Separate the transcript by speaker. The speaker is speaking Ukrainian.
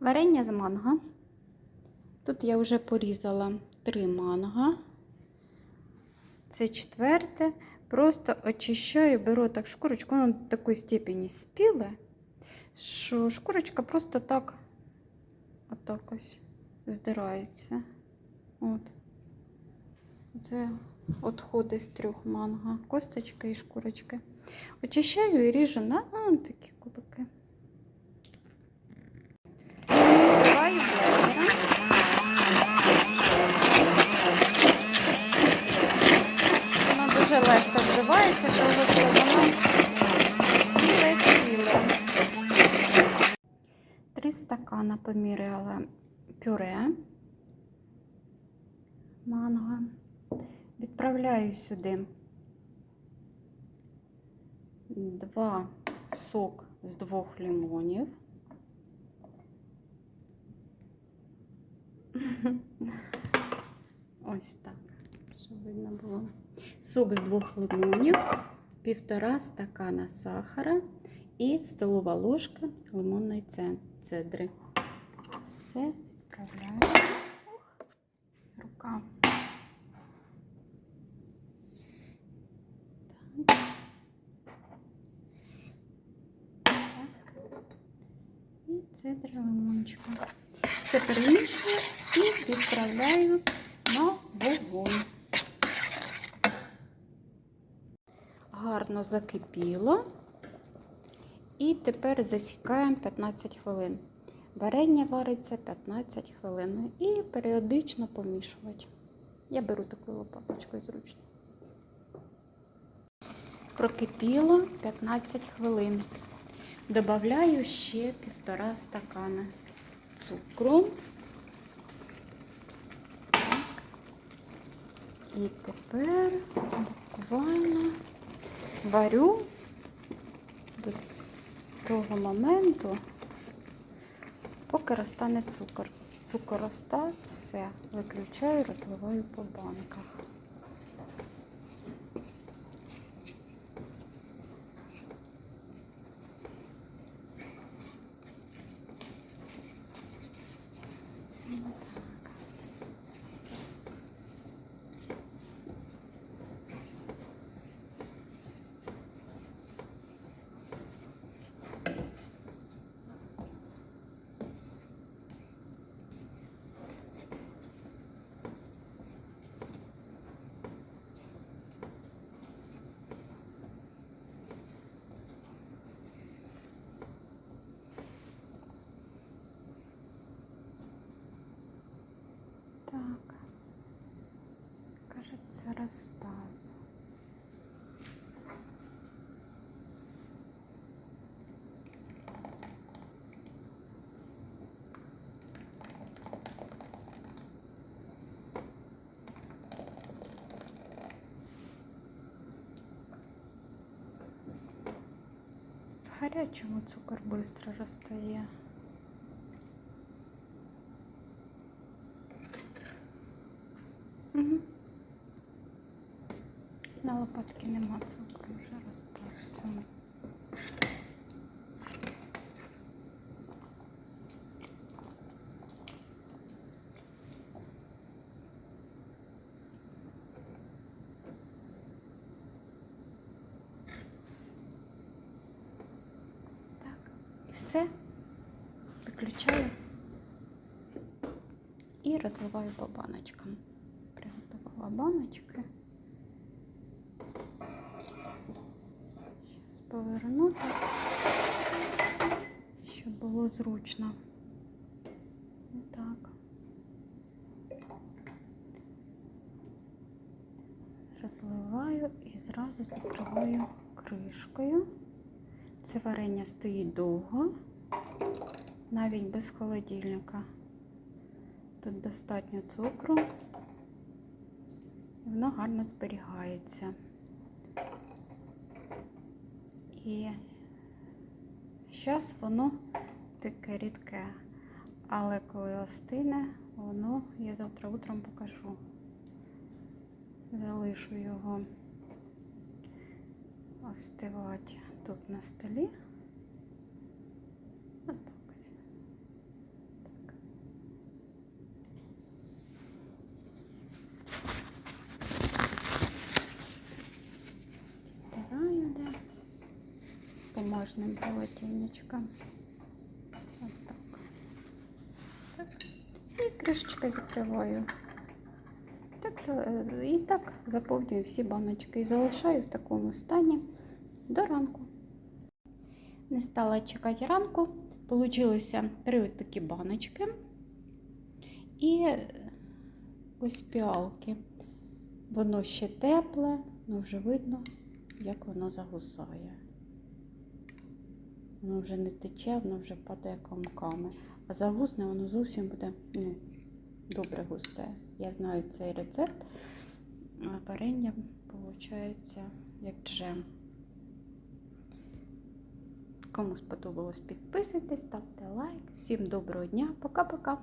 Speaker 1: Варення з манго. Тут я вже порізала три манго. Це четверте. Просто очищаю, беру так шкурочку, воно до такої степені спіле, що шкурочка просто так отак ось здирається. От. Це відходи з трьох манго, косточки і шкурочки. Очищаю і ріжу на такі кубики. Збиваю блендером. Воно дуже легко збивається, тому що воно біле спіле. Три поміряла пюре манго. Відправляю сюди два сок з двох лимонів. Ось так, щоб видно було. Сок з двох лимонів, півтора стакана сахара і столова ложка лимонної цедри. Все відправляю. Ох, рука. Так. Так. І цедра лимончика. Все перемішую і відправляю на вогонь. Гарно закипіло. І тепер засікаємо 15 хвилин. Варення вариться 15 хвилин. І періодично помішувати. Я беру такою лопаточкою зручно. Прокипіло 15 хвилин. Добавляю ще півтора стакана цукру. Так. І тепер буквально варю до того моменту, поки розтане цукор. Цукор розтав, все, виключаю, розливаю по банках. Так, кажется, розстав. В гарячому цукор швидко розтає. На лопатки нема цукру, вже розстався. Так, і все. Виключаю і розливаю по баночкам приготувала баночки. Зараз поверну так, щоб було зручно. Так. Розливаю і зразу закриваю кришкою. Це варення стоїть довго, навіть без холодильника. Тут достатньо цукру. І воно гарно зберігається. І зараз воно таке рідке, але коли остине, воно я завтра утром покажу. Залишу його остивати тут на столі. Отак ось. Бумажним полотенечком. От так. так. І кришечкою закриваю. Так, і так заповнюю всі баночки і залишаю в такому стані до ранку. Не стала чекати ранку. Получилося три такі баночки і е, ось піалки. Воно ще тепле, ну вже видно, як воно загусає. Воно вже не тече, воно вже падає комками. А загусне воно зовсім буде ну, добре густе. Я знаю цей рецепт. А варення виходить як джем. Кому сподобалось, підписуйтесь, ставте лайк. Всім доброго дня. Пока-пока.